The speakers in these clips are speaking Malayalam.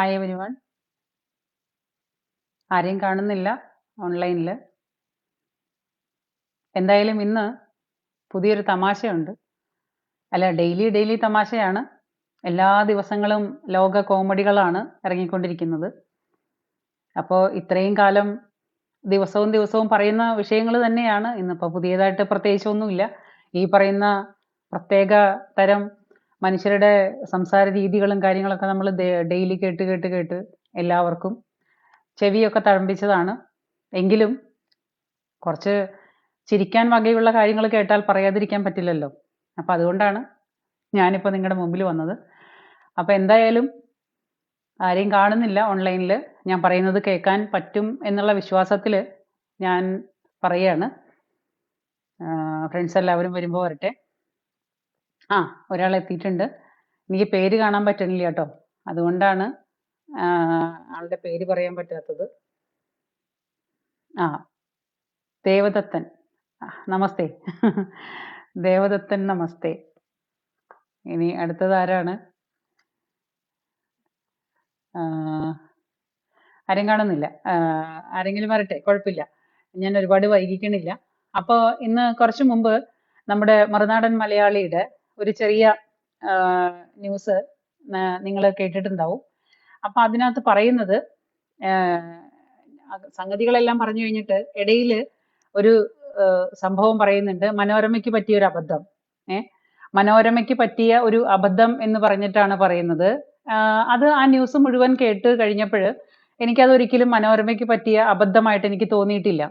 ഹായ് എവരിവൺ ആരെയും കാണുന്നില്ല ഓൺലൈനിൽ എന്തായാലും ഇന്ന് പുതിയൊരു തമാശയുണ്ട്. അല്ല ഡെയിലി ഡെയിലി തമാശയാണ്. എല്ലാ ദിവസങ്ങളും ലോക കോമഡികളാണ് ഇറങ്ങിക്കൊണ്ടിരിക്കുന്നത്. അപ്പോൾ ഇത്രയും കാലം ദിവസവും ദിവസവും പറയുന്ന വിഷയങ്ങൾ തന്നെയാണ്. ഇന്നിപ്പോൾ പുതിയതായിട്ട് പ്രത്യേകിച്ചൊന്നുമില്ല ഈ പറയുന്ന പ്രത്യേക തരം മനുഷ്യരുടെ സംസാര രീതികളും കാര്യങ്ങളൊക്കെ നമ്മൾ ഡെയിലി കേട്ട് കേട്ട് കേട്ട് എല്ലാവർക്കും ചെവിയൊക്കെ തഴമ്പിച്ചതാണ്. എങ്കിലും കുറച്ച് ചിരിക്കാൻ വകയുള്ള കാര്യങ്ങൾ കേട്ടാൽ പറയാതിരിക്കാൻ പറ്റില്ലല്ലോ. അപ്പം അതുകൊണ്ടാണ് ഞാനിപ്പോൾ നിങ്ങളുടെ മുമ്പിൽ വന്നത്. അപ്പം എന്തായാലും ആരെയും കാണുന്നില്ല ഓൺലൈനിൽ ഞാൻ പറയുന്നത് കേൾക്കാൻ പറ്റും എന്നുള്ള വിശ്വാസത്തിൽ ഞാൻ പറയാണ് ഫ്രണ്ട്സ് എല്ലാവരും വരുമ്പോൾ വരട്ടെ. ആ ഒരാൾ എത്തിയിട്ടുണ്ട്. എനിക്ക് പേര് കാണാൻ പറ്റണില്ല കേട്ടോ. അതുകൊണ്ടാണ് ആളുടെ പേര് പറയാൻ പറ്റാത്തത്. ആ ദേവദത്തൻ. നമസ്തേ. ദേവദത്തൻ നമസ്തേ. ഇനി അടുത്തത് ആരാണ്? ആരും കാണുന്നില്ല. ആരെങ്കിലും വരട്ടെ കുഴപ്പമില്ല. ഞാൻ ഒരുപാട് വൈകിക്കണില്ല. അപ്പോൾ ഇന്ന് കുറച്ചു മുമ്പ് നമ്മുടെ മറുനാടൻ മലയാളിയുടെ ഒരു ചെറിയ ന്യൂസ് നിങ്ങൾ കേട്ടിട്ടുണ്ടാവും. അപ്പൊ അതിനകത്ത് പറയുന്നത് സംഗതികളെല്ലാം പറഞ്ഞു കഴിഞ്ഞിട്ട് ഇടയിൽ ഒരു സംഭവം പറയുന്നുണ്ട്. മനോരമയ്ക്ക് പറ്റിയ ഒരു അബദ്ധം. ഏ മനോരമയ്ക്ക് പറ്റിയ ഒരു അബദ്ധം എന്ന് പറഞ്ഞിട്ടാണ് പറയുന്നത്. അത് ആ ന്യൂസ് മുഴുവൻ കേട്ട് കഴിഞ്ഞപ്പോൾ എനിക്കത് ഒരിക്കലും മനോരമയ്ക്ക് പറ്റിയ അബദ്ധമായിട്ട് എനിക്ക് തോന്നിയിട്ടില്ല.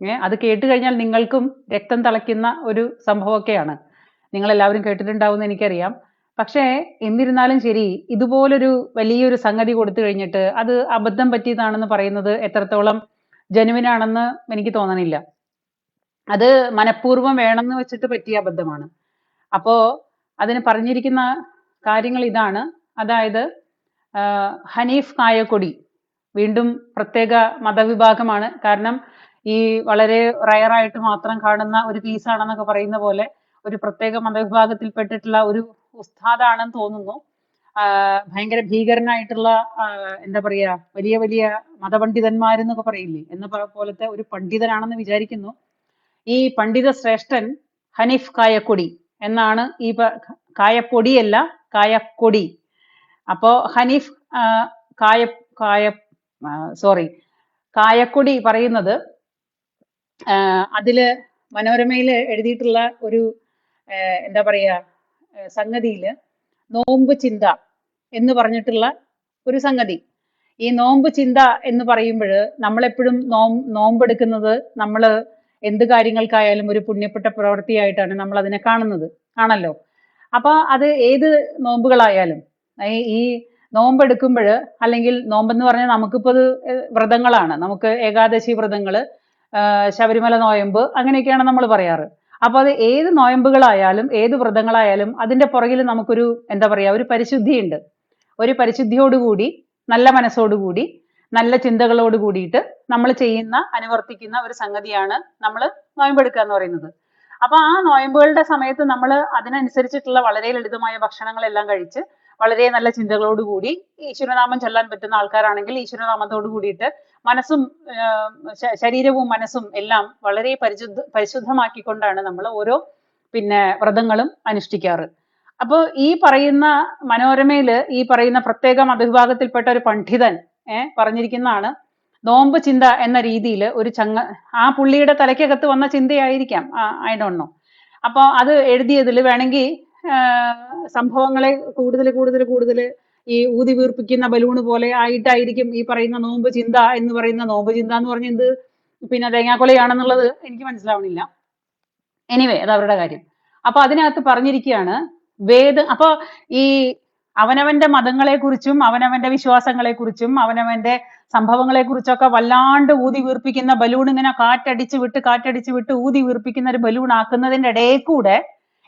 ഏ അത് കേട്ട് കഴിഞ്ഞാൽ നിങ്ങൾക്കും രക്തം തിളയ്ക്കുന്ന ഒരു സംഭവമൊക്കെയാണ്. നിങ്ങൾ എല്ലാവരും കേട്ടിട്ടുണ്ടാവും എന്ന് എനിക്കറിയാം. പക്ഷേ എന്നിരുന്നാലും ശരി ഇതുപോലൊരു വലിയൊരു സംഗതി കൊടുത്തു കഴിഞ്ഞിട്ട് അത് അബദ്ധം പറ്റിയതാണെന്ന് പറയുന്നത് എത്രത്തോളം ജനുവിൻ ആണെന്ന് എനിക്ക് തോന്നണില്ല. അത് മനഃപൂർവം വേണമെന്ന് വെച്ചിട്ട് പറ്റിയ അബദ്ധമാണ്. അപ്പോ അതിന് പറഞ്ഞിരിക്കുന്ന കാര്യങ്ങൾ ഇതാണ്. അതായത് ഹനീഫ് കായക്കൊടി വീണ്ടും പ്രത്യേക മതവിഭാഗമാണ്. കാരണം ഈ വളരെ റയറായിട്ട് മാത്രം കാണുന്ന ഒരു പീസാണെന്നൊക്കെ പറയുന്ന പോലെ ഒരു പ്രത്യേക മതവിഭാഗത്തിൽപ്പെട്ടിട്ടുള്ള ഒരു ഉസ്താദാണെന്ന് തോന്നുന്നു. ഭയങ്കര ഭീകരനായിട്ടുള്ള എന്താ പറയാ വലിയ വലിയ മതപണ്ഡിതന്മാരെന്നൊക്കെ പറയില്ലേ? എന്ന പോലത്തെ ഒരു പണ്ഡിതനാണെന്ന് വിചാരിക്കുന്നു. ഈ പണ്ഡിത ശ്രേഷ്ഠൻ ഹനീഫ് കായക്കൊടി എന്നാണ് ഈ കായപ്പൊടിയല്ല കായക്കൊടി. അപ്പോ ഹനീഫ് കായ കായ സോറി കായക്കൊടി പറയുന്നത് അതിൽ മനോരമയിൽ എഴുതിയിട്ടുള്ള ഒരു എന്താ പറയാ സംഗതിയിൽ നോമ്പ് ചിന്ത എന്ന് പറഞ്ഞിട്ടുള്ള ഒരു സംഗതി. ഈ നോമ്പ് ചിന്ത എന്ന് പറയുമ്പോൾ നമ്മളെപ്പോഴും നോം നോമ്പെടുക്കുന്നത് നമ്മൾ എന്ത് കാര്യങ്ങൾക്കായാലും ഒരു പുണ്യപ്പെട്ട പ്രവൃത്തിയായിട്ടാണ് നമ്മൾ അതിനെ കാണുന്നത്. ആണല്ലോ? അപ്പൊ അത് ഏത് നോമ്പുകളായാലും ഈ നോമ്പ് നോമ്പെടുക്കുമ്പോൾ അല്ലെങ്കിൽ നോമ്പെന്ന് പറഞ്ഞാൽ നമുക്കിപ്പോൾ അത് വ്രതങ്ങളാണ്. നമുക്ക് ഏകാദശി വ്രതങ്ങൾ ശബരിമല നോയമ്പ് അങ്ങനെയൊക്കെയാണ് നമ്മൾ പറയാറ്. അപ്പൊ അത് ഏത് നോയമ്പുകളായാലും ഏത് വ്രതങ്ങളായാലും അതിന്റെ പുറകിൽ നമുക്കൊരു എന്താ പറയാ ഒരു പരിശുദ്ധിയുണ്ട്. ഒരു പരിശുദ്ധിയോടുകൂടി നല്ല മനസ്സോടുകൂടി നല്ല ചിന്തകളോട് കൂടിയിട്ട് നമ്മൾ ചെയ്യുന്ന അനുവർത്തിക്കുന്ന ഒരു സംഗതിയാണ് നമ്മൾ നോയമ്പെടുക്കുക എന്ന് പറയുന്നത്. അപ്പൊ ആ നോയമ്പുകളുടെ സമയത്ത് നമ്മൾ അതിനനുസരിച്ചിട്ടുള്ള വളരെ ലളിതമായ ഭക്ഷണങ്ങളെല്ലാം കഴിച്ച് വളരെ നല്ല ചിന്തകളോട് കൂടി ഈശ്വരനാമം ചൊല്ലാൻ പറ്റുന്ന ആൾക്കാരാണെങ്കിൽ ഈശ്വരനാമത്തോട് കൂടിയിട്ട് മനസ്സും ശരീരവും മനസ്സും എല്ലാം വളരെ പരിശുദ്ധ പരിശുദ്ധമാക്കിക്കൊണ്ടാണ് നമ്മൾ ഓരോ പിന്നെ വ്രതങ്ങളും അനുഷ്ഠിക്കാറ്. അപ്പോൾ ഈ പറയുന്ന മനോരമയിൽ ഈ പറയുന്ന പ്രത്യേക മതവിഭാഗത്തിൽപ്പെട്ട ഒരു പണ്ഡിതൻ ഏഹ് പറഞ്ഞിരിക്കുന്നതാണ് നോമ്പ് ചിന്ത എന്ന രീതിയിൽ ഒരു ചങ്ങ ആ പുള്ളിയുടെ തലയ്ക്കകത്ത് വന്ന ചിന്തയായിരിക്കാം. I don't know. അപ്പോൾ അത് എഴുതിയതിൽ വേണമെങ്കിൽ സംഭവങ്ങളെ കൂടുതൽ കൂടുതൽ കൂടുതൽ ഈ ഊതി വീർപ്പിക്കുന്ന ബലൂണ് പോലെ ആയിട്ടായിരിക്കും ഈ പറയുന്ന നോമ്പ് ചിന്ത എന്ന് പറയുന്ന നോമ്പ് ചിന്ത എന്ന് പറഞ്ഞ എന്ത്? പിന്നെ തേങ്ങാക്കൊലയാണെന്നുള്ളത് എനിക്ക് മനസ്സിലാവണില്ല. എനിവേ അത് അവരുടെ കാര്യം. അപ്പൊ അതിനകത്ത് പറഞ്ഞിരിക്കുകയാണ് വേദ അപ്പൊ ഈ അവനവന്റെ മതങ്ങളെ കുറിച്ചും അവനവന്റെ വിശ്വാസങ്ങളെ കുറിച്ചും അവനവന്റെ സംഭവങ്ങളെ കുറിച്ചൊക്കെ വല്ലാണ്ട് ഊതി വീർപ്പിക്കുന്ന ബലൂൺ ഇങ്ങനെ കാറ്റടിച്ച് വിട്ട് കാറ്റടിച്ച് വിട്ട് ഊതി വീർപ്പിക്കുന്ന ഒരു ബലൂൺ ആക്കുന്നതിന്റെ ഇടയിൽ കൂടെ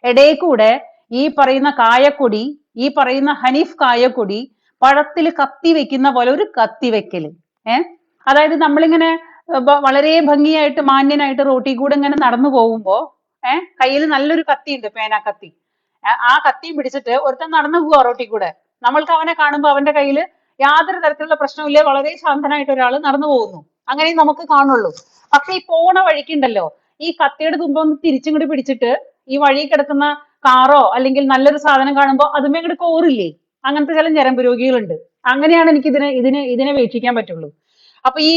ഇടയിൽ കൂടെ ഈ പറയുന്ന കായക്കൊടി ഈ പറയുന്ന ഹനീഫ് കായക്കൊടി പഴത്തിൽ കത്തി വെക്കുന്ന പോലെ ഒരു കത്തി വെക്കൽ ഏഹ് അതായത് നമ്മളിങ്ങനെ വളരെ ഭംഗിയായിട്ട് മാന്യനായിട്ട് റോട്ടി കൂടെ ഇങ്ങനെ നടന്നു പോകുമ്പോ ഏഹ് കയ്യിൽ നല്ലൊരു കത്തി ഉണ്ട് പേന കത്തി. ആ കത്തി കത്തിയും പിടിച്ചിട്ട് ഒരുത്തൻ നടന്നു പോവാ റോട്ടി കൂടെ. നമ്മൾക്ക് അവനെ കാണുമ്പോൾ അവന്റെ കയ്യിൽ യാതൊരു തരത്തിലുള്ള പ്രശ്നമില്ല വളരെ ശാന്തനായിട്ട് ഒരാൾ നടന്നു പോകുന്നു. അങ്ങനെ നമുക്ക് കാണുള്ളൂ. പക്ഷെ ഈ പോണ വഴിക്കുണ്ടല്ലോ ഈ കത്തിയുടെ തുമ്പ ഒന്ന് കൂടി പിടിച്ചിട്ട് ഈ വഴി കിടക്കുന്ന കാറോ അല്ലെങ്കിൽ നല്ലൊരു സാധനം കാണുമ്പോൾ അതുമേ ഇങ്ങോട്ട് കോറില്ലേ? അങ്ങനത്തെ ചില ഞരമ്പ് രോഗികളുണ്ട്. അങ്ങനെയാണ് എനിക്ക് ഇതിനെ ഇതിനെ ഇതിനെ വീക്ഷിക്കാൻ പറ്റുള്ളൂ. അപ്പൊ ഈ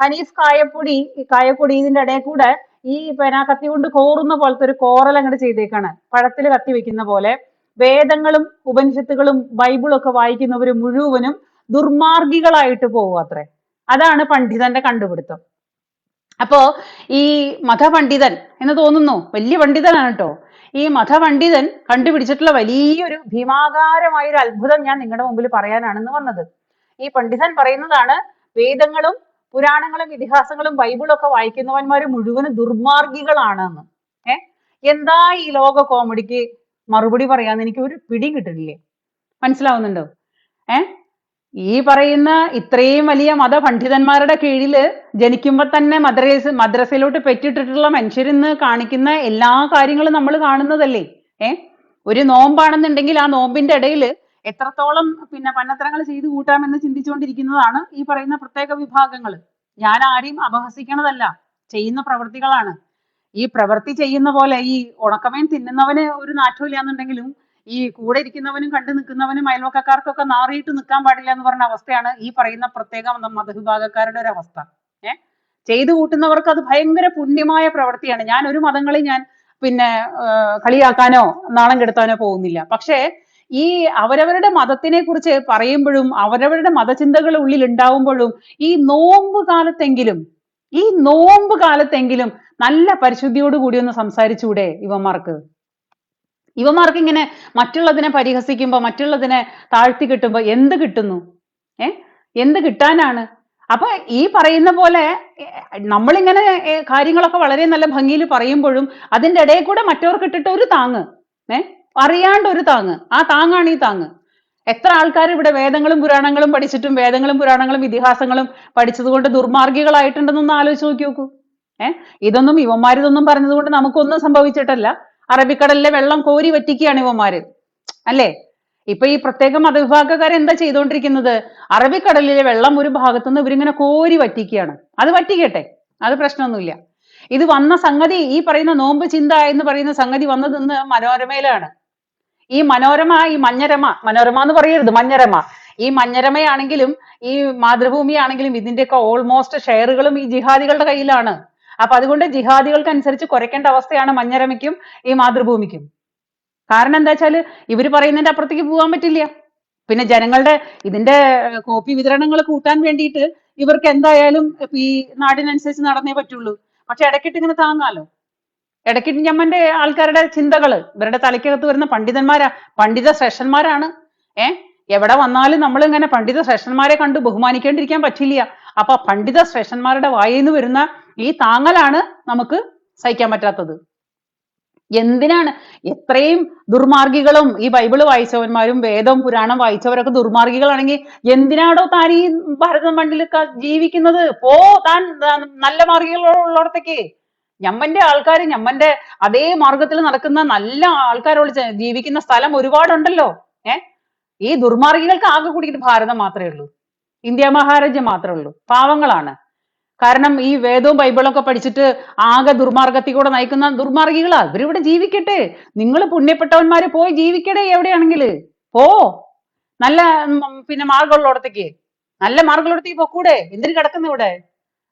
ഹനീഫ് കായപ്പൊടി കായപ്പൊടി ഇതിന്റെ ഇടയിൽ കൂടെ ഈ പിന്നെ കത്തി കൊണ്ട് കോറുന്ന പോലത്തെ ഒരു കോറൽ അങ്ങോട്ട് ചെയ്തേക്കാണ്. പഴത്തിൽ കത്തി വെക്കുന്ന പോലെ വേദങ്ങളും ഉപനിഷത്തുകളും ബൈബിളും ഒക്കെ വായിക്കുന്നവർ മുഴുവനും ദുർമാർഗികളായിട്ട് പോകും അത്രേ. അതാണ് പണ്ഡിതന്റെ കണ്ടുപിടുത്തം. അപ്പോ ഈ മതപണ്ഡിതൻ എന്ന് തോന്നുന്നു. വലിയ പണ്ഡിതനാണ് കേട്ടോ. ഈ മഠപണ്ഡിതൻ കണ്ടുപിടിച്ചിട്ടുള്ള വലിയൊരു ഭീമാകാരമായ ഒരു അത്ഭുതം ഞാൻ നിങ്ങളുടെ മുമ്പിൽ പറയാനാണെന്ന് വന്നത്. ഈ പണ്ഡിതൻ പറയുന്നതാണ് വേദങ്ങളും പുരാണങ്ങളും ഇതിഹാസങ്ങളും ബൈബിളും ഒക്കെ വായിക്കുന്നവന്മാർ മുഴുവനും ദുർമാർഗികളാണ് എന്ന് ഏ? എന്താ ഈ ലോക കോമഡിക്ക് മറുപടി പറയാന്ന് എനിക്ക് ഒരു പിടിയും കിട്ടുന്നില്ലേ? മനസ്സിലാവുന്നുണ്ടോ? ഏ? ഈ പറയുന്ന ഇത്രയും വലിയ മതപണ്ഡിതന്മാരുടെ കീഴിൽ ജനിക്കുമ്പോൾ തന്നെ മദ്രസ മദ്രസയിലോട്ട് പെറ്റിട്ടിട്ടുള്ള മനുഷ്യരിന്ന് കാണിക്കുന്ന എല്ലാ കാര്യങ്ങളും നമ്മൾ കാണുന്നതല്ലേ? ഏ? ഒരു നോമ്പാണെന്നുണ്ടെങ്കിൽ ആ നോമ്പിന്റെ ഇടയിൽ എത്രത്തോളം പിന്നെ പന്നത്തരങ്ങൾ ചെയ്തു കൂട്ടാമെന്ന് ചിന്തിച്ചുകൊണ്ടിരിക്കുന്നതാണ് ഈ പറയുന്ന പ്രത്യേക വിഭാഗങ്ങൾ ഞാൻ ആരെയും അപഹസിക്കണതല്ല ചെയ്യുന്ന പ്രവൃത്തികളാണ്. ഈ പ്രവൃത്തി ചെയ്യുന്ന പോലെ ഈ ഉണക്കമേൻ തിന്നുന്നവന് ഒരു നാറ്റവും എന്നുണ്ടെങ്കിലും ഈ കൂടെ ഇരിക്കുന്നവനും കണ്ടു നിൽക്കുന്നവനും അയൽവക്കക്കാർക്കൊക്കെ നാറിയിട്ട് നിൽക്കാൻ പാടില്ല എന്ന് പറഞ്ഞ അവസ്ഥയാണ് ഈ പറയുന്ന പ്രത്യേക മത- മതവിഭാഗക്കാരുടെ ഒരു അവസ്ഥ. ഏഹ് ചെയ്തു കൂട്ടുന്നവർക്ക് അത് ഭയങ്കര പുണ്യമായ പ്രവൃത്തിയാണ്. ഞാൻ ഒരു മതങ്ങളെ ഞാൻ പിന്നെ കളിയാക്കാനോ നാണം കെടുത്താനോ പോകുന്നില്ല. പക്ഷേ ഈ അവരവരുടെ മതത്തിനെ കുറിച്ച് പറയുമ്പോഴും അവരവരുടെ മതചിന്തകൾ ഉള്ളിൽ ഉണ്ടാവുമ്പോഴും ഈ നോമ്പ് കാലത്തെങ്കിലും ഈ നോമ്പ് കാലത്തെങ്കിലും നല്ല പരിശുദ്ധിയോട് കൂടി ഒന്ന് സംസാരിച്ചൂടെ ഇവന്മാർക്ക്? ഇവന്മാർക്ക് ഇങ്ങനെ മറ്റുള്ളതിനെ പരിഹസിക്കുമ്പോ മറ്റുള്ളതിനെ താഴ്ത്തി കിട്ടുമ്പോ എന്ത് കിട്ടുന്നു? ഏ? എന്ത് കിട്ടാനാണ്? അപ്പൊ ഈ പറയുന്ന പോലെ നമ്മളിങ്ങനെ കാര്യങ്ങളൊക്കെ വളരെ നല്ല ഭംഗിയിൽ പറയുമ്പോഴും അതിന്റെ ഇടയിൽ കൂടെ മറ്റവർക്ക് ഇട്ടിട്ട് ഒരു താങ്ങ് ഏ? അറിയാണ്ട് ഒരു താങ്ങ്. ആ താങ്ങാണ് ഈ താങ്ങ്. എത്ര ആൾക്കാർ ഇവിടെ വേദങ്ങളും പുരാണങ്ങളും പഠിച്ചിട്ടും വേദങ്ങളും പുരാണങ്ങളും ഇതിഹാസങ്ങളും പഠിച്ചതുകൊണ്ട് ദുർമാർഗികളായിട്ടുണ്ടെന്നൊന്ന് ആലോചിച്ച് നോക്കി നോക്കൂ. ഏഹ് ഇതൊന്നും ഇവന്മാരിതൊന്നും പറഞ്ഞതുകൊണ്ട് നമുക്കൊന്നും സംഭവിച്ചിട്ടല്ല. അറബിക്കടലിലെ വെള്ളം കോരി വറ്റിക്കുകയാണ് ഇവന്മാര്. അല്ലേ? ഇപ്പൊ ഈ പ്രത്യേക മതവിഭാഗക്കാർ എന്താ ചെയ്തുകൊണ്ടിരിക്കുന്നത് അറബിക്കടലിലെ വെള്ളം ഒരു ഭാഗത്തു നിന്ന് ഇവരിങ്ങനെ കോരി വറ്റിക്കുകയാണ്. അത് വറ്റിക്കട്ടെ. അത് പ്രശ്നമൊന്നുമില്ല. ഇത് വന്ന സംഗതി ഈ പറയുന്ന നോമ്പ് ചിന്ത എന്ന് പറയുന്ന സംഗതി വന്നത് ഇന്ന് മനോരമയിലാണ്. ഈ മനോരമ ഈ മഞ്ഞരമ മനോരമ എന്ന് പറയരുത് മഞ്ഞരമ. ഈ മഞ്ഞരമയാണെങ്കിലും ഈ മാതൃഭൂമിയാണെങ്കിലും ഇതിന്റെയൊക്കെ ഓൾമോസ്റ്റ് ഷെയറുകളും ഈ ജിഹാദികളുടെ കയ്യിലാണ്. അപ്പൊ അതുകൊണ്ട് ജിഹാദികൾക്ക് അനുസരിച്ച് കുരയ്ക്കേണ്ട അവസ്ഥയാണ് മഞ്ഞരമയ്ക്കും ഈ മാതൃഭൂമിക്കും. കാരണം എന്താ വെച്ചാൽ ഇവർ പറയുന്നതിന്റെ അപ്പുറത്തേക്ക് പോകാൻ പറ്റില്ല. പിന്നെ ജനങ്ങളുടെ ഇതിന്റെ കോപ്പി വിതരണങ്ങൾ കൂട്ടാൻ വേണ്ടിയിട്ട് ഇവർക്ക് എന്തായാലും ഈ നാടിനനുസരിച്ച് നടന്നേ പറ്റുള്ളൂ. പക്ഷെ ഇടയ്ക്കിട്ട് ഇങ്ങനെ താങ്ങാലോ? ഇടയ്ക്കിട്ട് ഞമ്മന്റെ ആൾക്കാരുടെ ചിന്തകൾ ഇവരുടെ തലയ്ക്കകത്ത് വരുന്ന പണ്ഡിതന്മാരാ പണ്ഡിത ശ്രേഷ്ഠന്മാരാണ്. ഏഹ് എവിടെ വന്നാലും നമ്മൾ ഇങ്ങനെ പണ്ഡിത ശ്രേഷ്ഠന്മാരെ കണ്ട് ബഹുമാനിക്കേണ്ടിരിക്കാൻ പറ്റില്ല. അപ്പൊ പണ്ഡിത ശ്രേഷ്ഠന്മാരുടെ വായിൽ നിന്ന് വരുന്ന ഈ താങ്ങലാണ് നമുക്ക് സഹിക്കാൻ പറ്റാത്തത്. എന്തിനാണ്? എത്രയും ദുർമാർഗികളും ഈ ബൈബിൾ വായിച്ചവന്മാരും വേദം പുരാണം വായിച്ചവരൊക്കെ ദുർമാർഗികളാണെങ്കിൽ എന്തിനാണോ താൻ ഈ ഭാരത മണ്ണിൽ ജീവിക്കുന്നത്? പോ താൻ നല്ല മാർഗികളുള്ളിടത്തേക്ക്. ഞമ്മന്റെ ആൾക്കാർ ഞമ്മന്റെ അതേ മാർഗത്തിൽ നടക്കുന്ന നല്ല ആൾക്കാരോട് ജീവിക്കുന്ന സ്ഥലം ഒരുപാടുണ്ടല്ലോ. ഏ? ഈ ദുർമാർഗികൾക്ക് ആകെ കൂടിയിട്ട് ഭാരതം മാത്രമേ ഉള്ളൂ. ഇന്ത്യ മഹാരാജ്യം മാത്രമേ ഉള്ളൂ പാവങ്ങളാണ്. കാരണം ഈ വേദവും ബൈബിളും ഒക്കെ പഠിച്ചിട്ട് ആകെ ദുർമാർഗത്തിൽ കൂടെ നയിക്കുന്ന ദുർമാർഗികളാ. ഇവരിവിടെ ജീവിക്കട്ടെ. നിങ്ങൾ പുണ്യപ്പെട്ടവന്മാരെ പോയി ജീവിക്കടേ എവിടെയാണെങ്കിൽ പോ. നല്ല പിന്നെ മാർഗമുള്ളിടത്തേക്ക് നല്ല മാർഗമുള്ളിടത്തേക്ക് പൊക്കൂടെ. എന്തിനു കിടക്കുന്നു ഇവിടെ?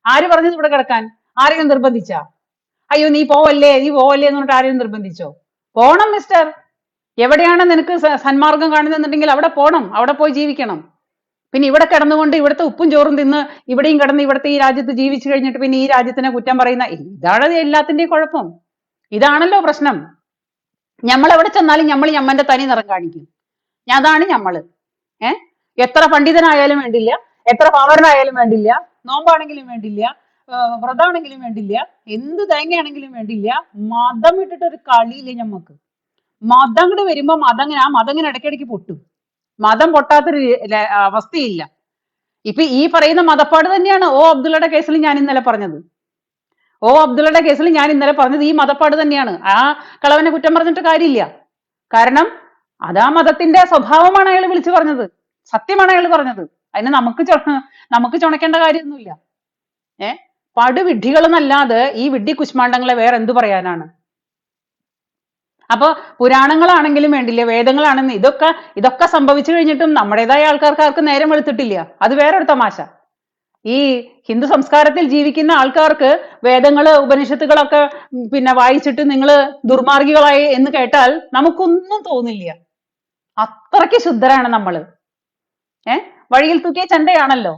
ആര് പറഞ്ഞത് ഇവിടെ കിടക്കാൻ? ആരെയും നിർബന്ധിച്ച? അയ്യോ നീ പോവല്ലേ? നീ പോവല്ലേ എന്ന് പറഞ്ഞിട്ട് ആരെയും നിർബന്ധിച്ചോ? പോണം മിസ്റ്റർ എവിടെയാണ് നിനക്ക് സന്മാർഗം കാണുന്നുണ്ടെങ്കിൽ അവിടെ പോണം. അവിടെ പോയി ജീവിക്കണം. പിന്നെ ഇവിടെ കിടന്നുകൊണ്ട് ഇവിടുത്തെ ഉപ്പും ചോറും തിന്ന് ഇവിടെയും കിടന്ന് ഇവിടുത്തെ ഈ രാജ്യത്ത് ജീവിച്ചു കഴിഞ്ഞിട്ട് പിന്നെ ഈ രാജ്യത്തിനെ കുറ്റം പറയുന്ന ഇതാണ് എല്ലാത്തിന്റെയും കുഴപ്പം. ഇതാണല്ലോ പ്രശ്നം. നമ്മൾ എവിടെ ചെന്നാലും നമ്മൾ ഞമ്മന്റെ തനി നിറം കാണിക്കും. അതാണ് ഞമ്മൾ ഏ? എത്ര പണ്ഡിതനായാലും വേണ്ടില്ല എത്ര പവറിനായാലും വേണ്ടില്ല നോമ്പാണെങ്കിലും വേണ്ടില്ല വ്രതാണെങ്കിലും വേണ്ടില്ല എന്ത് തേങ്ങയാണെങ്കിലും വേണ്ടില്ല മതം ഇട്ടിട്ട് ഒരു കളിയില്ല ഞമ്മക്ക്? മതം കൂടെ വരുമ്പോ മതം ഇങ്ങനെ ആ ഇടയ്ക്കിടയ്ക്ക് പൊട്ടും. മതം പൊട്ടാത്തൊരു അവസ്ഥയില്ല. ഇപ്പൊ ഈ പറയുന്ന മതപ്പാട് തന്നെയാണ് ഓ അബ്ദുള്ളയുടെ കേസിൽ ഞാൻ ഇന്നലെ പറഞ്ഞത്. ഓ അബ്ദുള്ളയുടെ കേസിൽ ഞാൻ ഇന്നലെ പറഞ്ഞത് ഈ മതപ്പാട് തന്നെയാണ്. ആ കളവനെ കുറ്റം പറഞ്ഞിട്ട് കാര്യമില്ല. കാരണം അതാ മതത്തിന്റെ സ്വഭാവമാണ് അയാൾ വിളിച്ചു പറഞ്ഞത്. സത്യമാണ് അയാൾ പറഞ്ഞത്. അതിന് നമുക്ക് നമുക്ക് ചുണക്കേണ്ട കാര്യമൊന്നുമില്ല. ഏ? പടുവിഡ്ഢികളെന്നല്ലാതെ ഈ വിഡ്ഢി കുശ്മാണ്ടങ്ങളെ വേറെ എന്തു പറയാനാണ്? അപ്പൊ പുരാണങ്ങളാണെങ്കിലും വേണ്ടില്ല വേദങ്ങളാണെന്ന് ഇതൊക്കെ ഇതൊക്കെ സംഭവിച്ചു കഴിഞ്ഞിട്ടും നമ്മുടേതായ ആൾക്കാർക്ക് ആർക്കും നേരം വെളുത്തിട്ടില്ല. അത് വേറൊരു തമാശ. ഈ ഹിന്ദു സംസ്കാരത്തിൽ ജീവിക്കുന്ന ആൾക്കാർക്ക് വേദങ്ങൾ ഉപനിഷത്തുകളൊക്കെ പിന്നെ വായിച്ചിട്ട് നിങ്ങൾ ദുർമാർഗികളായി എന്ന് കേട്ടാൽ നമുക്കൊന്നും തോന്നില്ല. അത്രയ്ക്ക് ശുദ്ധരാണ് നമ്മൾ ഏ? വഴിയിൽ തൂക്കിയ ചണ്ടയാണല്ലോ.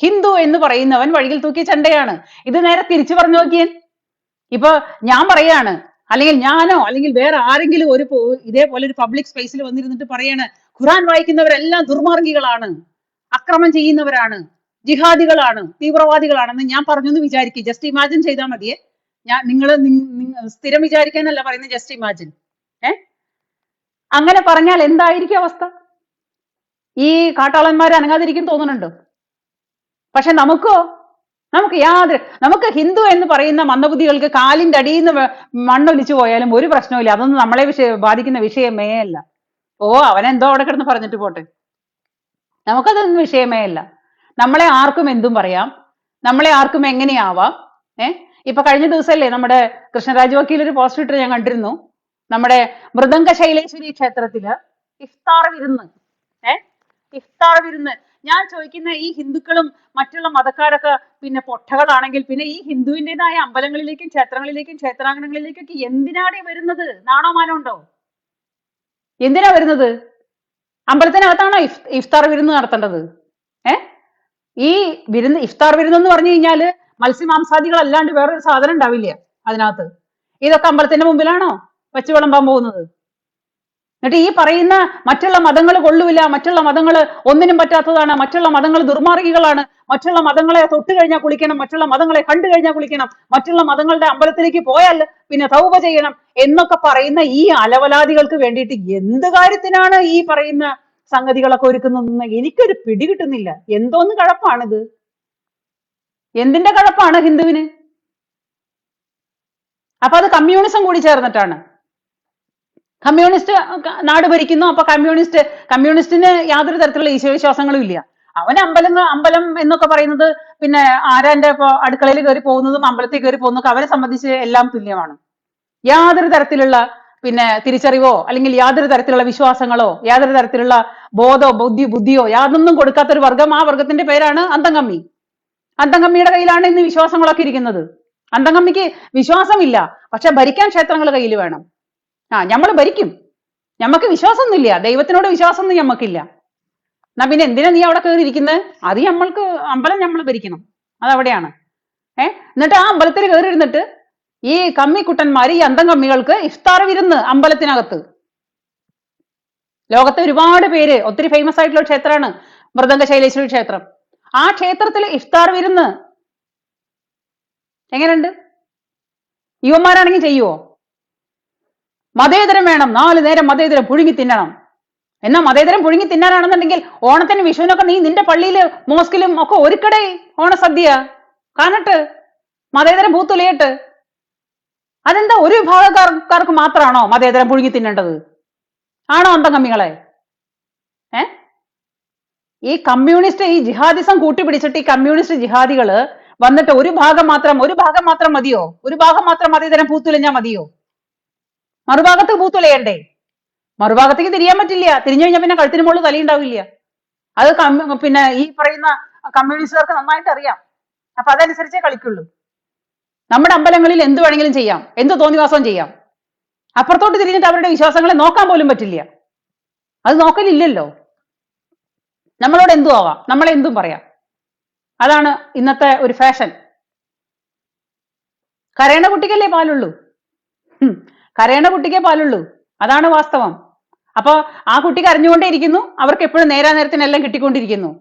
ഹിന്ദു എന്ന് പറയുന്നവൻ വഴിയിൽ തൂക്കിയ ചണ്ടയാണ്. ഇത് നേരെ തിരിച്ചു പറഞ്ഞു നോക്കിയേ. ഇപ്പൊ ഞാൻ പറയാണ് അല്ലെങ്കിൽ ഞാനോ അല്ലെങ്കിൽ വേറെ ആരെങ്കിലും ഒരു ഇതേപോലെ ഒരു പബ്ലിക് സ്പേസിൽ വന്നിരുന്നിട്ട് പറയാണ് ഖുറാൻ വായിക്കുന്നവരെല്ലാം ദുർമാർഗികളാണ് അക്രമം ചെയ്യുന്നവരാണ് ജിഹാദികളാണ് തീവ്രവാദികളാണെന്ന് ഞാൻ പറഞ്ഞു എന്ന് ജസ്റ്റ് ഇമാജിൻ ചെയ്താൽ മതിയെ. ഞാൻ നിങ്ങൾ സ്ഥിരം വിചാരിക്കാനല്ല പറയുന്നത് ജസ്റ്റ് ഇമാജിൻ ഏ? അങ്ങനെ പറഞ്ഞാൽ എന്തായിരിക്കും അവസ്ഥ? ഈ കാട്ടാളന്മാരെ അനങ്ങാതിരിക്കും തോന്നുന്നുണ്ടോ. പക്ഷെ നമുക്കോ നമുക്ക് യാതൊരു നമുക്ക് ഹിന്ദു എന്ന് പറയുന്ന മന്ദബുദ്ധികൾക്ക് കാലിന്റെ അടിയിൽ നിന്ന് മണ്ണൊലിച്ചു പോയാലും ഒരു പ്രശ്നവുമില്ല. അതൊന്നും നമ്മളെ വിഷയ ബാധിക്കുന്ന വിഷയമേ അല്ല. ഓ അവനെന്തോ അവിടെ കിടന്ന് പറഞ്ഞിട്ട് പോട്ടെ. നമുക്കതൊന്നും വിഷയമേ അല്ല. നമ്മളെ ആർക്കും എന്തും പറയാം. നമ്മളെ ആർക്കും എങ്ങനെയാവാം. ഏ? ഇപ്പൊ കഴിഞ്ഞ ദിവസമല്ലേ നമ്മുടെ കൃഷ്ണരാജ് വക്കീൽ ഒരു പോസ്റ്റ് ഇട്ട് ഞാൻ കണ്ടിരുന്നു. നമ്മുടെ മൃദംഗ ശൈലേശ്വരി ക്ഷേത്രത്തിൽ ഇഫ്താർ വിരുന്ന്. ഏ? ഇഫ്താർ വിരുന്ന്. ഞാൻ ചോദിക്കുന്ന ഈ ഹിന്ദുക്കളും മറ്റുള്ള മതക്കാരൊക്കെ പിന്നെ പൊട്ടകളാണെങ്കിൽ പിന്നെ ഈ ഹിന്ദുവിന്റെതായ അമ്പലങ്ങളിലേക്കും ക്ഷേത്രങ്ങളിലേക്കും ക്ഷേത്രാങ്കണങ്ങളിലേക്കൊക്കെ എന്തിനാണ് വരുന്നത്? നാണോ ഉണ്ടോ? എന്തിനാ വരുന്നത്? അമ്പലത്തിനകത്താണോ ഇഫ് ഇഫ്താർ വിരുന്ന് നടത്തേണ്ടത്? ഏ? ഈ വിരുന്ന് ഇഫ്താർ വിരുന്ന് എന്ന് പറഞ്ഞു കഴിഞ്ഞാൽ മത്സ്യമാംസാദികൾ അല്ലാണ്ട് വേറൊരു സാധനം ഉണ്ടാവില്ല അതിനകത്ത്. ഇതൊക്കെ അമ്പലത്തിന്റെ മുമ്പിലാണോ വെച്ച് വിളമ്പാൻ പോകുന്നത്? എന്നിട്ട് ഈ പറയുന്ന മറ്റുള്ള മതങ്ങൾ കൊള്ളുവില്ല മറ്റുള്ള മതങ്ങൾ ഒന്നിനും പറ്റാത്തതാണ് മറ്റുള്ള മതങ്ങൾ ദുർമാർഗികളാണ് മറ്റുള്ള മതങ്ങളെ തൊട്ട് കഴിഞ്ഞാൽ കുളിക്കണം മറ്റുള്ള മതങ്ങളെ കണ്ടു കഴിഞ്ഞാൽ കുളിക്കണം മറ്റുള്ള മതങ്ങളുടെ അമ്പലത്തിലേക്ക് പോയാൽ പിന്നെ തൗപ ചെയ്യണം എന്നൊക്കെ പറയുന്ന ഈ അലവലാദികൾക്ക് വേണ്ടിയിട്ട് എന്ത് കാര്യത്തിനാണ് ഈ പറയുന്ന സംഗതികളൊക്കെ ഒരുക്കുന്നതെന്ന് എനിക്കൊരു പിടി കിട്ടുന്നില്ല. എന്തോന്ന് കഴപ്പാണിത്? എന്തിന്റെ കഴപ്പാണ് ഹിന്ദുവിന്? അപ്പൊ അത് കമ്മ്യൂണിസം കൂടി ചേർന്നിട്ടാണ്. കമ്മ്യൂണിസ്റ്റ് നാട് ഭരിക്കുന്നു അപ്പൊ കമ്മ്യൂണിസ്റ്റ് കമ്മ്യൂണിസ്റ്റിന് യാതൊരു തരത്തിലുള്ള ഈശ്വരവിശ്വാസങ്ങളും ഇല്ല. അവൻ അമ്പലങ്ങൾ അമ്പലം എന്നൊക്കെ പറയുന്നത് പിന്നെ ആരാന്റെ അടുക്കളയിൽ കയറി പോകുന്നതും അമ്പലത്തിൽ കയറി പോകുന്നതും അവരെ സംബന്ധിച്ച് എല്ലാം തുല്യമാണ്. യാതൊരു തരത്തിലുള്ള പിന്നെ തിരിച്ചറിവോ അല്ലെങ്കിൽ യാതൊരു തരത്തിലുള്ള വിശ്വാസങ്ങളോ യാതൊരു തരത്തിലുള്ള ബോധോ ബുദ്ധി ബുദ്ധിയോ യാതൊന്നും കൊടുക്കാത്ത ഒരു വർഗം ആ വർഗത്തിന്റെ പേരാണ് അന്തംകമ്മി. അന്തംകമ്മിയുടെ കയ്യിലാണ് ഇന്ന് വിശ്വാസങ്ങളൊക്കെ ഇരിക്കുന്നത്. അന്തംകമ്മിക്ക് വിശ്വാസമില്ല. പക്ഷെ ഭരിക്കാൻ ക്ഷേത്രങ്ങൾ കയ്യിൽ വേണം. ആ നമ്മൾ ഭരിക്കും. ഞമ്മക്ക് വിശ്വാസമൊന്നുമില്ല ദൈവത്തിനോട് വിശ്വാസമൊന്നും ഞമ്മക്കില്ല. എന്നാ പിന്നെ എന്തിനാ നീ അവിടെ കയറി ഇരിക്കുന്നത് അത് നമ്മൾക്ക് അമ്പലം നമ്മൾ ഭരിക്കണം. അതവിടെയാണ്. ഏ? എന്നിട്ട് ആ അമ്പലത്തിൽ കയറി ഇരുന്നിട്ട് ഈ കമ്മിക്കുട്ടന്മാർ ഈ അന്തം കമ്മികൾക്ക് ഇഫ്താർ വിരുന്ന് അമ്പലത്തിനകത്ത്. ലോകത്തെ ഒരുപാട് പേര് ഒത്തിരി ഫേമസ് ആയിട്ടുള്ള ക്ഷേത്രമാണ് മൃദംഗ ശൈലേശ്വരി ക്ഷേത്രം. ആ ക്ഷേത്രത്തിൽ ഇഫ്താർ വിരുന്ന്. എങ്ങനെയുണ്ട്? യുവന്മാരാണെങ്കിൽ ചെയ്യുവോ? മതേതരം വേണം. നാല് നേരം മതേതരം പുഴുങ്ങി തിന്നണം. എന്നാ മതേതരം പുഴുങ്ങി തിന്നാനാണെന്നുണ്ടെങ്കിൽ ഓണത്തിന് വിഷുവിനൊക്കെ നീ നിന്റെ പള്ളിയിൽ മോസ്കിലും ഒക്കെ ഒരുക്കടേ ഓണസദ്യ. കാണട്ട്. മതേതരം പൂത്തുലയട്ട്. അതെന്താ ഒരു വിഭാഗക്കാർക്ക് മാത്രമാണോ മതേതരം പുഴുങ്ങി തിന്നേണ്ടത്? ആണോ അന്തംകമ്മികളെ ഏ? ഈ കമ്മ്യൂണിസ്റ്റ് ഈ ജിഹാദിസം കൂട്ടിപ്പിടിച്ചിട്ട് ഈ കമ്മ്യൂണിസ്റ്റ് ജിഹാദികൾ വന്നിട്ട് ഒരു ഭാഗം മാത്രം ഒരു ഭാഗം മാത്രം മതിയോ? ഒരു ഭാഗം മാത്രം മതേതരം പൂത്തുലഞ്ഞാ മതിയോ? മറുഭാഗത്ത് പൂത്തുലയണ്ടേ? മറുഭാഗത്തേക്ക് തിരിയാൻ പറ്റില്ല. തിരിഞ്ഞു കഴിഞ്ഞാൽ പിന്നെ കഴുത്തിന് മുകളിൽ തലയുണ്ടാവില്ല അത് പിന്നെ ഈ പറയുന്ന കമ്മ്യൂണിസ്റ്റുകാർക്ക് നന്നായിട്ട് അറിയാം. അപ്പൊ അതനുസരിച്ചേ കളിക്കുള്ളൂ. നമ്മുടെ അമ്പലങ്ങളിൽ എന്ത് വേണമെങ്കിലും ചെയ്യാം. എന്ത് തോന്നിവാസം ചെയ്യാം. അപ്പുറത്തോട്ട് തിരിഞ്ഞിട്ട് അവരുടെ വിശ്വാസങ്ങളെ നോക്കാൻ പോലും പറ്റില്ല. അത് നോക്കലില്ലല്ലോ. നമ്മളോട് എന്തും ആവാം. നമ്മളെ എന്തും പറയാം. അതാണ് ഇന്നത്തെ ഒരു ഫാഷൻ. കരയണ കുട്ടിക്കല്ലേ പാലുള്ളൂ. ഹും. കരയണ കുട്ടിക്കേ പാലുള്ളൂ. അതാണ് വാസ്തവം. അപ്പോൾ ആ കുട്ടി കരഞ്ഞുകൊണ്ടേയിരിക്കുന്നു. അവർക്ക് എപ്പോഴും നേരാ നേരത്തിനെല്ലാം കിട്ടിക്കൊണ്ടിരിക്കുന്നു.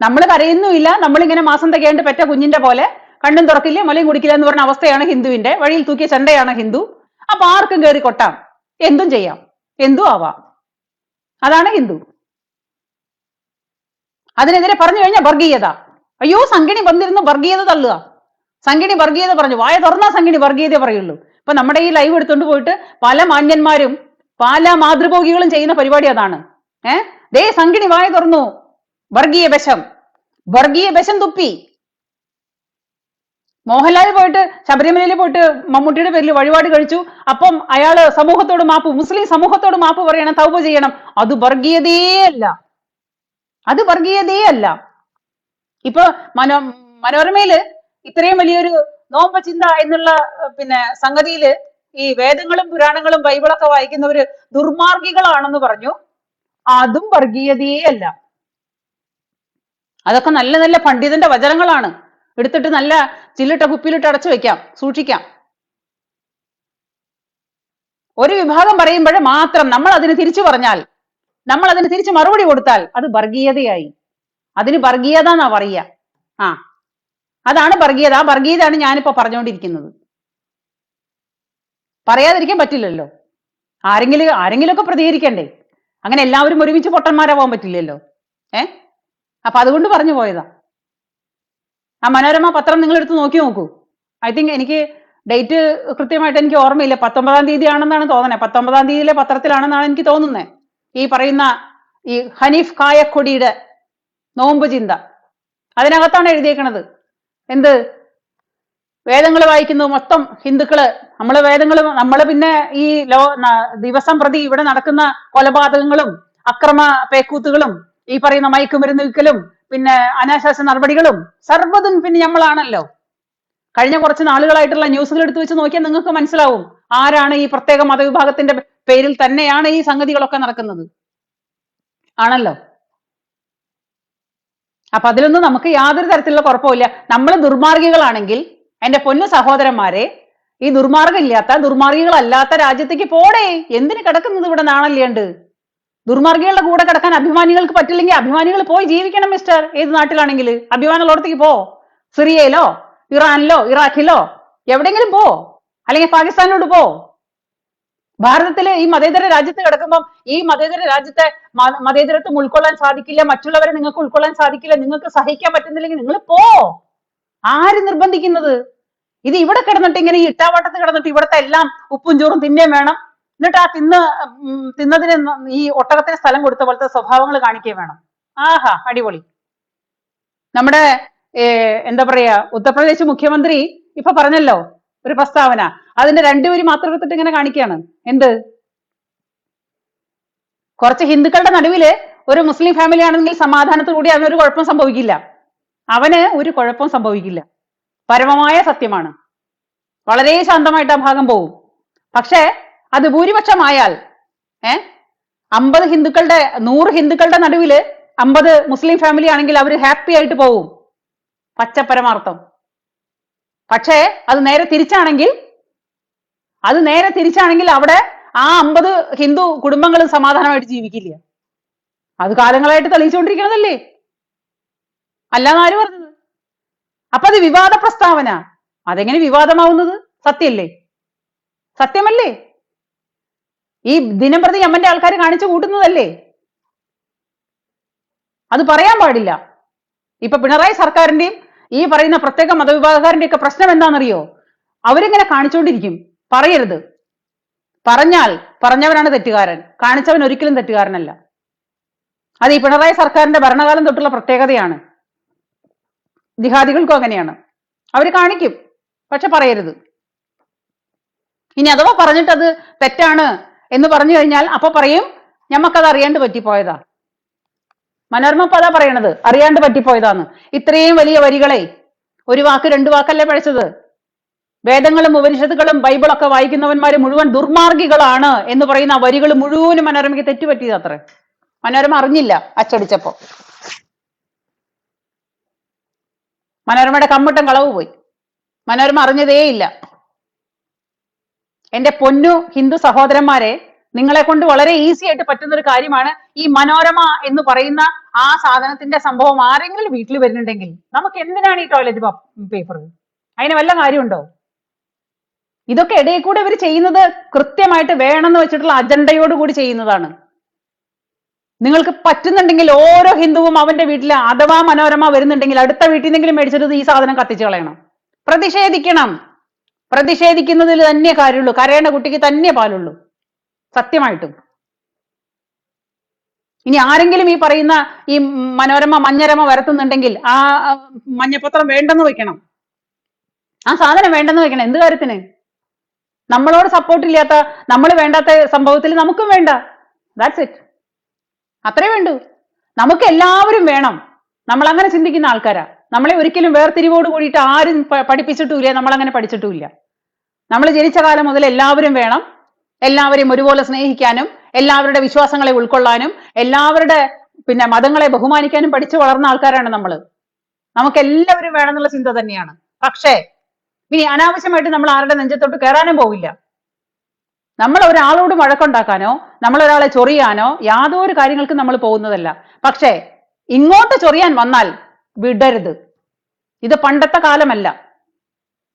നമ്മൾ കരയുന്നുമില്ല. നമ്മളിങ്ങനെ മാസം തികയേണ്ട പെറ്റ കുഞ്ഞിന്റെ പോലെ കണ്ണും തുറക്കില്ല മലയും കുടിക്കില്ല എന്ന് പറഞ്ഞ അവസ്ഥയാണ് ഹിന്ദുവിന്റെ. വഴിയിൽ തൂക്കിയ ചണ്ടയാണ് ഹിന്ദു. അപ്പൊ ആർക്കും കയറി കൊട്ടാം. എന്തും ചെയ്യാം. എന്തും ആവാം. അതാണ് ഹിന്ദു. അതിനെതിരെ പറഞ്ഞു കഴിഞ്ഞാൽ വർഗീയത. അയ്യോ സംഗിണി വന്നിരുന്ന് വർഗീയത തള്ളുക. സംഗിണി വർഗീയത പറഞ്ഞു. വായ തുറന്നാ സംഗിണി വർഗീയത പറയുള്ളൂ. ഇപ്പൊ നമ്മുടെ ഈ ലൈവ് എടുത്തുകൊണ്ട് പോയിട്ട് പല മാന്യന്മാരും പല മാതൃഭോഗികളും ചെയ്യുന്ന പരിപാടി അതാണ്. ഏ? ദേ സംഗിണി വായ തുറന്നു. വർഗീയ വിഷം വർഗീയ വിഷം തുപ്പി. മോഹൻലാൽ പോയിട്ട് ശബരിമലയിൽ പോയിട്ട് മമ്മൂട്ടിയുടെ പേരിൽ വഴിപാട് കഴിച്ചു. അപ്പം അയാൾ സമൂഹത്തോട് മാപ്പ് മുസ്ലിം സമൂഹത്തോട് മാപ്പ് പറയണം തൗപ ചെയ്യണം. അത് വർഗീയതയേ അല്ല. അത് വർഗീയതയേ അല്ല. ഇപ്പൊ മനോ മനോരമയിൽ ഇത്രയും വലിയൊരു നോമ്പ ചിന്ത എന്നുള്ള പിന്നെ സംഗതിയിൽ ഈ വേദങ്ങളും പുരാണങ്ങളും ബൈബിളൊക്കെ വായിക്കുന്നവര് ദുർമാർഗികളാണെന്ന് പറഞ്ഞു. അതും വർഗീയതയേ അല്ല അതൊക്കെ നല്ല നല്ല പണ്ഡിതന്റെ വചനങ്ങളാണ്. എടുത്തിട്ട് നല്ല ചില്ലിട്ട കുപ്പിയിലിട്ട് അടച്ചു വെക്കാം സൂക്ഷിക്കാം. ഒരു വിഭാഗം പറയുമ്പോൾ മാത്രം നമ്മൾ അതിന് തിരിച്ചു പറഞ്ഞാൽ നമ്മൾ അതിന് തിരിച്ചു മറുപടി കൊടുത്താൽ അത് വർഗീയതയായി. അതിന് വർഗീയത എന്നാ പറയുക? ആ അതാണ് വർഗീയത. ആ വർഗീയതയാണ് ഞാനിപ്പോ പറഞ്ഞുകൊണ്ടിരിക്കുന്നത്. പറയാതിരിക്കാൻ പറ്റില്ലല്ലോ. ആരെങ്കിലും ആരെങ്കിലും ഒക്കെ പ്രതികരിക്കണ്ടേ? അങ്ങനെ എല്ലാവരും ഒരുമിച്ച് പൊട്ടന്മാരാവാൻ പറ്റില്ലല്ലോ. ഏ? അപ്പൊ അതുകൊണ്ട് പറഞ്ഞു പോയതാ. ആ മനോരമ പത്രം നിങ്ങൾ എടുത്ത് നോക്കി നോക്കൂ. ഐ തിങ്ക് എനിക്ക് ഡേറ്റ് കൃത്യമായിട്ട് എനിക്ക് ഓർമ്മയില്ല. പത്തൊമ്പതാം തീയതി ആണെന്നാണ് തോന്നുന്നത് പത്തൊമ്പതാം തീയതിയിലെ പത്രത്തിലാണെന്നാണ് എനിക്ക് തോന്നുന്നത് ഈ പറയുന്ന ഈ ഹനീഫ് കായക്കൊടിയുടെ നോമ്പ് ചിന്ത. അതിനകത്താണ് എഴുതിയേക്കണത്. എന്ത്? വേദങ്ങൾ വായിക്കുന്നു മൊത്തം ഹിന്ദുക്കൾ. നമ്മൾ വേദങ്ങൾ നമ്മൾ പിന്നെ ഈ ലോ ദിവസം പ്രതി ഇവിടെ നടക്കുന്ന കൊലപാതകങ്ങളും അക്രമ പേക്കൂത്തുകളും ഈ പറയുന്ന മയക്കുമരുന്ന് വിൽക്കലും പിന്നെ അനാശാസ നടപടികളും സർവതും പിന്നെ നമ്മളാണല്ലോ കഴിഞ്ഞ കുറച്ച് നാളുകളായിട്ടുള്ള ന്യൂസുകൾ എടുത്തു വെച്ച് നോക്കിയാൽ നിങ്ങൾക്ക് മനസ്സിലാവും ആരാണ് ഈ പ്രത്യേക മതവിഭാഗത്തിന്റെ പേരിൽ തന്നെയാണ് ഈ സംഗതികളൊക്കെ നടക്കുന്നത്. ആണല്ലോ? അപ്പൊ അതിലൊന്നും നമുക്ക് യാതൊരു തരത്തിലുള്ള കുഴപ്പമില്ല നമ്മൾ ദുർമാർഗികളാണെങ്കിൽ എന്റെ പൊന്നു സഹോദരന്മാരെ ഈ ദുർമാർഗമില്ലാത്ത ദുർമാർഗികളല്ലാത്ത രാജ്യത്തേക്ക് പോടേ. എന്തിന് കിടക്കുന്നത് ഇവിടെ നാണല്ലേണ്ട് ദുർമാർഗികളുടെ കൂടെ കിടക്കാൻ അഭിമാനികൾക്ക് പറ്റില്ലെങ്കിൽ അഭിമാനികൾ പോയി ജീവിക്കണം മിസ്റ്റർ ഏത് നാട്ടിലാണെങ്കിൽ? അഭിമാനമുള്ളിടത്തേക്ക് പോ. സിറിയയിലോ ഇറാനിലോ ഇറാഖിലോ എവിടെയെങ്കിലും പോ. അല്ലെങ്കിൽ പാകിസ്ഥാനിലോട്ട് പോ. ഭാരതത്തിലെ ഈ മതേതര രാജ്യത്ത് കിടക്കുമ്പം ഈ മതേതര രാജ്യത്തെ മതേതരത്വം ഉൾക്കൊള്ളാൻ സാധിക്കില്ല മറ്റുള്ളവരെ നിങ്ങൾക്ക് ഉൾക്കൊള്ളാൻ സാധിക്കില്ല നിങ്ങൾക്ക് സഹിക്കാൻ പറ്റുന്നില്ലെങ്കിൽ നിങ്ങൾ പോ. ആര് നിർബന്ധിക്കുന്നത്? ഇത് ഇവിടെ കിടന്നിട്ട് ഇങ്ങനെ ഈ ഇട്ടാവട്ടത്ത് കിടന്നിട്ട് ഇവിടുത്തെ എല്ലാം ഉപ്പും ചോറും തിന്നേം വേണം. എന്നിട്ട് ആ തിന്ന് തിന്നതിന് ഈ ഒട്ടകത്തിന് സ്ഥലം കൊടുത്ത പോലത്തെ സ്വഭാവങ്ങൾ കാണിക്കുകയും വേണം. ആഹാ അടിപൊളി. നമ്മുടെ എന്താ പറയാ ഉത്തർപ്രദേശ് മുഖ്യമന്ത്രി ഇപ്പൊ പറഞ്ഞല്ലോ ഒരു പ്രസ്താവന. അതിന്റെ രണ്ടുപേരും മാത്രം എടുത്തിട്ട് ഇങ്ങനെ കാണിക്കുകയാണ് എന്ത്? കുറച്ച് ഹിന്ദുക്കളുടെ നടുവിൽ ഒരു മുസ്ലിം ഫാമിലി ആണെങ്കിൽ സമാധാനത്തോടുകൂടി അവനൊരു കുഴപ്പം സംഭവിക്കില്ല. അവന് ഒരു കുഴപ്പം സംഭവിക്കില്ല. പരമമായ സത്യമാണ്. വളരെ ശാന്തമായിട്ട് ആ ഭാഗം പോവും. പക്ഷേ അത് ഭൂരിപക്ഷമായാൽ ഏ? അമ്പത് ഹിന്ദുക്കളുടെ നൂറ് ഹിന്ദുക്കളുടെ നടുവിൽ അമ്പത് മുസ്ലിം ഫാമിലി ആണെങ്കിൽ അവർ ഹാപ്പി ആയിട്ട് പോവും. പച്ചപ്പരമാർത്ഥം. പക്ഷേ അത് നേരെ തിരിച്ചാണെങ്കിൽ അത് നേരെ തിരിച്ചാണെങ്കിൽ അവിടെ ആ അമ്പത് ഹിന്ദു കുടുംബങ്ങളും സമാധാനമായിട്ട് ജീവിക്കില്ല. അത് കാലങ്ങളായിട്ട് തെളിയിച്ചുകൊണ്ടിരിക്കണതല്ലേ? അല്ലാന്ന് ആര് പറഞ്ഞത്? അപ്പൊ അത് വിവാദ പ്രസ്താവന. അതെങ്ങനെ വിവാദമാവുന്നത്? സത്യല്ലേ സത്യമല്ലേ? ഈ ദിനം പ്രതി അമ്മന്റെ ആൾക്കാർ കാണിച്ചു കൂട്ടുന്നതല്ലേ? അത് പറയാൻ പാടില്ല. ഇപ്പൊ പിണറായി സർക്കാരിന്റെയും ഈ പറയുന്ന പ്രത്യേക മതവിഭാഗക്കാരന്റെ ഒക്കെ പ്രശ്നം എന്താണെന്നറിയോ? അവരിങ്ങനെ കാണിച്ചുകൊണ്ടിരിക്കും. പറയരുത്. പറഞ്ഞാൽ പറഞ്ഞവനാണ് തെറ്റുകാരൻ. കാണിച്ചവൻ ഒരിക്കലും തെറ്റുകാരനല്ല. അത് ഈ പിണറായി സർക്കാരിന്റെ ഭരണകാലം തൊട്ടുള്ള പ്രത്യേകതയാണ്. ജിഹാദികൾക്കും അങ്ങനെയാണ്. അവർ കാണിക്കും പക്ഷെ പറയരുത്. ഇനി അഥവാ പറഞ്ഞിട്ട് അത് തെറ്റാണ് എന്ന് പറഞ്ഞു കഴിഞ്ഞാൽ അപ്പൊ പറയും ഞമ്മക്കത് അറിയാണ്ട് പറ്റിപ്പോയതാ. മനോരമ പദ പറയണത് അറിയാണ്ട് പറ്റിപ്പോയതാന്ന്. ഇത്രയും വലിയ വരികളെ ഒരു വാക്ക് രണ്ടു വാക്കല്ലേ പഴിച്ചത്? വേദങ്ങളും ഉപനിഷത്തുകളും ബൈബിളൊക്കെ വായിക്കുന്നവന്മാർ മുഴുവൻ ദുർമാർഗികളാണ് എന്ന് പറയുന്ന വരികൾ മുഴുവനും മനോരമയ്ക്ക് തെറ്റുപറ്റിയത് അത്ര. മനോരമ അറിഞ്ഞില്ല അച്ചടിച്ചപ്പോ. മനോരമയുടെ കമ്മിട്ടം കളവ് പോയി. മനോരമ അറിഞ്ഞതേയില്ല എന്റെ പൊന്നു ഹിന്ദു സഹോദരന്മാരെ നിങ്ങളെ കൊണ്ട് വളരെ ഈസി ആയിട്ട് പറ്റുന്ന ഒരു കാര്യമാണ് ഈ മനോരമ എന്ന് പറയുന്ന ആ സാധനത്തിന്റെ സംഭവം ആരെങ്കിലും വീട്ടിൽ വരുന്നുണ്ടെങ്കിൽ നമുക്ക് എന്തിനാണ് ഈ ടോയ്ലറ്റ് പേപ്പർ അതിന് വല്ല കാര്യമുണ്ടോ? ഇതൊക്കെ ഇടയിൽ കൂടെ ഇവർ ചെയ്യുന്നത് കൃത്യമായിട്ട് വേണമെന്ന് വെച്ചിട്ടുള്ള അജണ്ടയോട് കൂടി ചെയ്യുന്നതാണ്. നിങ്ങൾക്ക് പറ്റുന്നുണ്ടെങ്കിൽ ഓരോ ഹിന്ദുവും അവന്റെ വീട്ടിൽ അഥവാ മനോരമ വരുന്നുണ്ടെങ്കിൽ അടുത്ത വീട്ടിൽ നിന്നെങ്കിലും മേടിച്ചിട്ട് ഈ സാധനം കത്തിച്ചു കളയണം. പ്രതിഷേധിക്കണം. പ്രതിഷേധിക്കുന്നതിൽ തന്നെ കാര്യമുള്ളൂ. കരയേണ്ട കുട്ടിക്ക് തന്നെ പാലുള്ളൂ. സത്യമായിട്ടും. ഇനി ആരെങ്കിലും ഈ പറയുന്ന ഈ മനോരമ മഞ്ഞരമ വരത്തുന്നുണ്ടെങ്കിൽ ആ മഞ്ഞപത്രം വേണ്ടെന്ന് വെക്കണം. ആ സാധനം വേണ്ടെന്ന് വെക്കണം. എന്ത് കാര്യത്തിന്? നമ്മളോട് സപ്പോർട്ട് ഇല്ലാത്ത നമ്മൾ വേണ്ടാത്ത സംഭവത്തിൽ നമുക്കും വേണ്ട. ദാറ്റ്സ് ഇറ്റ് അത്രേ വേണ്ടു. നമുക്ക് എല്ലാവരും വേണം. നമ്മൾ അങ്ങനെ ചിന്തിക്കുന്ന ആൾക്കാരാ. നമ്മളെ ഒരിക്കലും വേർതിരിവോട് കൂടിയിട്ട് ആരും പഠിപ്പിച്ചിട്ടുമില്ല നമ്മൾ അങ്ങനെ പഠിച്ചിട്ടുമില്ല. നമ്മൾ ജനിച്ച കാലം മുതൽ എല്ലാവരും വേണം. എല്ലാവരെയും ഒരുപോലെ സ്നേഹിക്കാനും എല്ലാവരുടെ വിശ്വാസങ്ങളെ ഉൾക്കൊള്ളാനും എല്ലാവരുടെ പിന്നെ മതങ്ങളെ ബഹുമാനിക്കാനും പഠിച്ചു വളർന്ന ആൾക്കാരാണ് നമ്മൾ നമുക്ക് എല്ലാവരും വേണമെന്നുള്ള ചിന്ത തന്നെയാണ്. പക്ഷേ ഇനി അനാവശ്യമായിട്ട് നമ്മൾ ആരുടെ നെഞ്ചത്തോട്ട് കയറാനും പോവില്ല. നമ്മൾ ഒരാളോട് വഴക്കുണ്ടാക്കാനോ നമ്മൾ ഒരാളെ ചൊറിയാനോ യാതൊരു കാര്യങ്ങൾക്കും നമ്മൾ പോകുന്നതല്ല. പക്ഷേ ഇങ്ങോട്ട് ചൊറിയാൻ വന്നാൽ വിടരുത്. ഇത് പണ്ടത്തെ കാലമല്ല.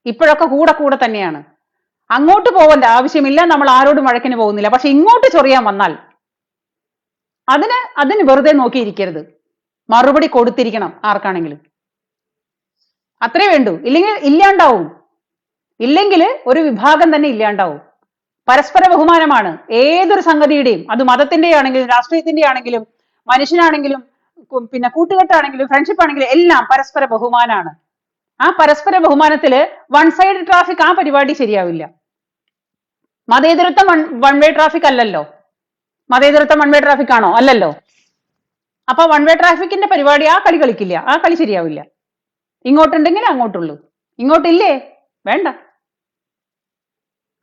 ഇപ്പോഴൊക്കെ കൂടെ കൂടെ തന്നെയാണ്. അങ്ങോട്ട് പോകേണ്ട ആവശ്യമില്ല നമ്മൾ ആരോടും വഴക്കിന് പോകുന്നില്ല. പക്ഷെ ഇങ്ങോട്ട് ചൊറിയാൻ വന്നാൽ അതിന് അതിന് വെറുതെ നോക്കിയിരിക്കരുത്. മറുപടി കൊടുത്തിരിക്കണം ആർക്കാണെങ്കിലും. അത്രേ വേണ്ടൂ. ഇല്ലെങ്കിൽ ഇല്ലാണ്ടാവും. ഇല്ലെങ്കിൽ ഒരു വിഭാഗം തന്നെ ഇല്ലാണ്ടാവും. പരസ്പര ബഹുമാനമാണ്. ഏതൊരു സംഗതിയുടെയും അത് മതത്തിന്റെ ആണെങ്കിലും രാഷ്ട്രീയത്തിന്റെ ആണെങ്കിലും മനുഷ്യനാണെങ്കിലും പിന്നെ കൂട്ടുകെട്ടാണെങ്കിലും ഫ്രണ്ട്ഷിപ്പ് ആണെങ്കിലും എല്ലാം പരസ്പര ബഹുമാനാണ്. ആ പരസ്പര ബഹുമാനത്തിൽ വൺ സൈഡ് ട്രാഫിക് ആ പരിപാടി ശരിയാവില്ല. മതേതരത്വം വൺ വേ ട്രാഫിക് അല്ലല്ലോ. മതേതരത്വം വൺ വേ ട്രാഫിക് ആണോ? അല്ലല്ലോ. അപ്പൊ വൺ വേ ട്രാഫിക്കിന്റെ പരിപാടി ആ കളി കളിക്കില്ല. ആ കളി ശരിയാവില്ല. ഇങ്ങോട്ടുണ്ടെങ്കിൽ അങ്ങോട്ടുള്ളൂ. ഇങ്ങോട്ടില്ലേ? വേണ്ട.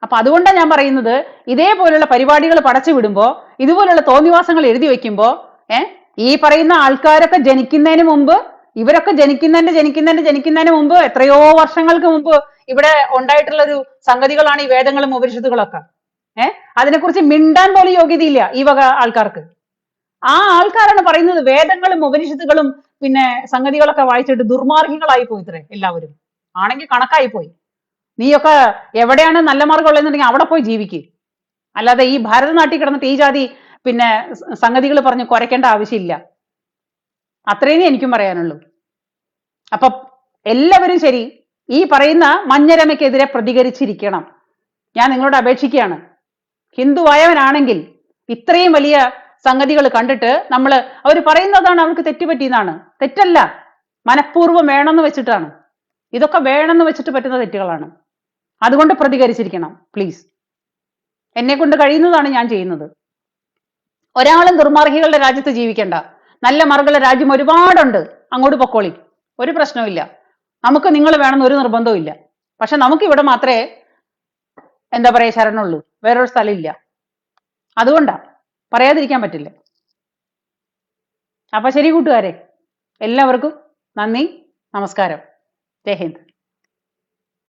അപ്പൊ അതുകൊണ്ടാണ് ഞാൻ പറയുന്നത് ഇതേപോലുള്ള പരിപാടികൾ പടച്ചു വിടുമ്പോ ഇതുപോലുള്ള തോന്നിവാസങ്ങൾ എഴുതി വെക്കുമ്പോ ഏഹ് ഈ പറയുന്ന ആൾക്കാരൊക്കെ ജനിക്കുന്നതിന് മുമ്പ് ഇവരൊക്കെ ജനിക്കുന്നതിന്റെ ജനിക്കുന്നതിന്റെ ജനിക്കുന്നതിന് മുമ്പ് എത്രയോ വർഷങ്ങൾക്ക് മുമ്പ് ഇവിടെ ഉണ്ടായിട്ടുള്ള ഒരു സംഗതികളാണ് ഈ വേദങ്ങളും ഉപനിഷത്തുകളൊക്കെ. ഏഹ് അതിനെക്കുറിച്ച് മിണ്ടാൻ പോലും യോഗ്യതയില്ല ഈ വക ആൾക്കാർക്ക്. ആ ആൾക്കാരാണ് പറയുന്നത് വേദങ്ങളും ഉപനിഷത്തുകളും പിന്നെ സംഗതികളൊക്കെ വായിച്ചിട്ട് ദുർമാർഗികളായി പോയിത്രേ എല്ലാവരും. ആണെങ്കിൽ കണക്കായി പോയി. നീയൊക്കെ എവിടെയാണ് നല്ല മാർഗം ഉള്ളതെന്നുണ്ടെങ്കിൽ അവിടെ പോയി ജീവിക്ക്. അല്ലാതെ ഈ ഭാരതനാട്ടിൽ കിടന്നിട്ട് ഈ ജാതി പിന്നെ സംഗതികൾ പറഞ്ഞ് കുരയ്ക്കേണ്ട ആവശ്യമില്ല. അത്രയും എനിക്കും പറയാനുള്ളൂ. അപ്പൊ എല്ലാവരും ശരി ഈ പറയുന്ന മഞ്ഞരമയ്ക്കെതിരെ പ്രതികരിച്ചിരിക്കണം. ഞാൻ നിങ്ങളോട് അപേക്ഷിക്കുകയാണ്. ഹിന്ദുവായവനാണെങ്കിൽ ഇത്രയും വലിയ സംഗതികൾ കണ്ടിട്ട് നമ്മൾ അവർ പറയുന്നതാണ് അവർക്ക് തെറ്റുപറ്റിയെന്നാണ്. തെറ്റല്ല. മനഃപൂർവം വേണമെന്ന് വെച്ചിട്ടാണ്. ഇതൊക്കെ വേണമെന്ന് വെച്ചിട്ട് പറ്റുന്ന തെറ്റുകളാണ്. അതുകൊണ്ട് പ്രതികരിച്ചിരിക്കണം പ്ലീസ് എന്നെ കൊണ്ട് കഴിയുന്നതാണ് ഞാൻ ചെയ്യുന്നത്. ഒരാളും ദുർമാർഗികളുടെ രാജ്യത്ത് ജീവിക്കണ്ട. നല്ല മാർഗുള്ള രാജ്യം ഒരുപാടുണ്ട്. അങ്ങോട്ട് പൊക്കോളി. ഒരു പ്രശ്നവുമില്ല. നമുക്ക് നിങ്ങൾ വേണമെന്ന് ഒരു നിർബന്ധവും ഇല്ല പക്ഷെ നമുക്ക് ഇവിടെ മാത്രമേ എന്താ പറയാ ശരണുള്ളൂ. വേറൊരു സ്ഥലമില്ല. അതുകൊണ്ടാ. പറയാതിരിക്കാൻ പറ്റില്ല. അപ്പൊ ശരി കൂട്ടുകാരെ. എല്ലാവർക്കും നന്ദി. നമസ്കാരം. ജയ് ഹിന്ദ്.